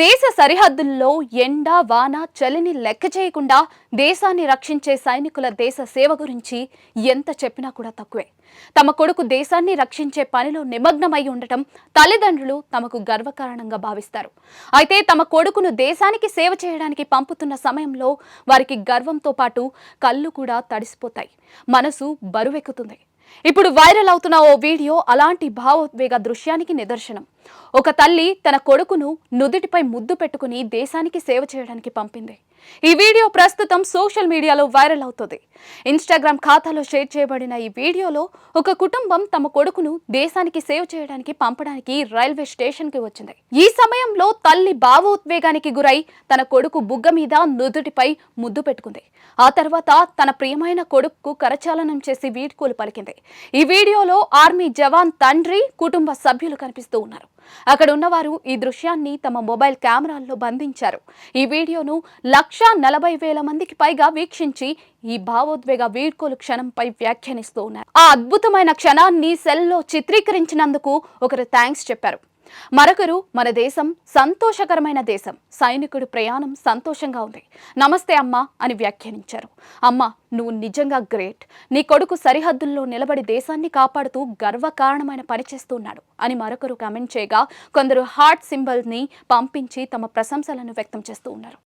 దేశ సరిహద్దుల్లో ఎండ వాన చలిని లెక్క చేయకుండా దేశాన్ని రక్షించే సైనికుల దేశ సేవ గురించి ఎంత చెప్పినా కూడా తక్కువే. తమ కొడుకు దేశాన్ని రక్షించే పనిలో నిమగ్నమై ఉండటం తల్లిదండ్రులు తమకు గర్వకారణంగా భావిస్తారు. అయితే తమ కొడుకును దేశానికి సేవ చేయడానికి పంపుతున్న సమయంలో వారికి గర్వంతో పాటు కళ్ళు కూడా తడిసిపోతాయి. మనసు బరువెక్కుతుంది. ఇప్పుడు వైరల్ అవుతున్న ఓ వీడియో అలాంటి భావోద్వేగ దృశ్యానికి నిదర్శనం. ఒక తల్లి తన కొడుకును నుదుటిపై ముద్దు పెట్టుకుని దేశానికి సేవ చేయడానికి పంపింది. ఈ వీడియో ప్రస్తుతం సోషల్ మీడియాలో వైరల్ అవుతుంది. ఇన్స్టాగ్రామ్ ఖాతాలో షేర్ చేయబడిన ఈ వీడియోలో ఒక కుటుంబం తమ కొడుకును దేశానికి సేవ చేయడానికి పంపడానికి రైల్వే స్టేషన్కి వచ్చింది. ఈ సమయంలో తల్లి భావోద్వేగానికి గురై తన కొడుకు బుగ్గ మీద నుదుటిపై ముద్దు పెట్టుకుంది. ఆ తర్వాత తన ప్రియమైన కొడుకు కరచాలనం చేసి వీడ్కోలు పలికింది. ఈ వీడియోలో ఆర్మీ జవాన్ తండ్రి కుటుంబ సభ్యులు కనిపిస్తూ ఉన్నారు. అక్కడ ఉన్నవారు ఈ దృశ్యాన్ని తమ మొబైల్ కెమెరాల్లో బంధించారు. ఈ వీడియోను లక్ష నలభై వేల మందికి పైగా వీక్షించి ఈ భావోద్వేగ వీడ్కోలు క్షణంపై వ్యాఖ్యానిస్తూ ఉన్నారు. ఆ అద్భుతమైన క్షణాన్ని సెల్లో చిత్రీకరించినందుకు ఒకరు థ్యాంక్స్ చెప్పారు. మరొకరు మన దేశం సంతోషకరమైన దేశం. సైనికుడి ప్రయాణం సంతోషంగా ఉంది. నమస్తే అమ్మా అని వ్యాఖ్యానించారు. అమ్మ నువ్వు నిజంగా గ్రేట్. నీ కొడుకు సరిహద్దుల్లో నిలబడి దేశాన్ని కాపాడుతూ గర్వకారణమైన పని చేస్తున్నాడు అని మరొకరు కామెంట్ చేయగా కొందరు హార్ట్ సింబల్ని పంపించి తమ ప్రశంసలను వ్యక్తం చేస్తూ ఉన్నారు.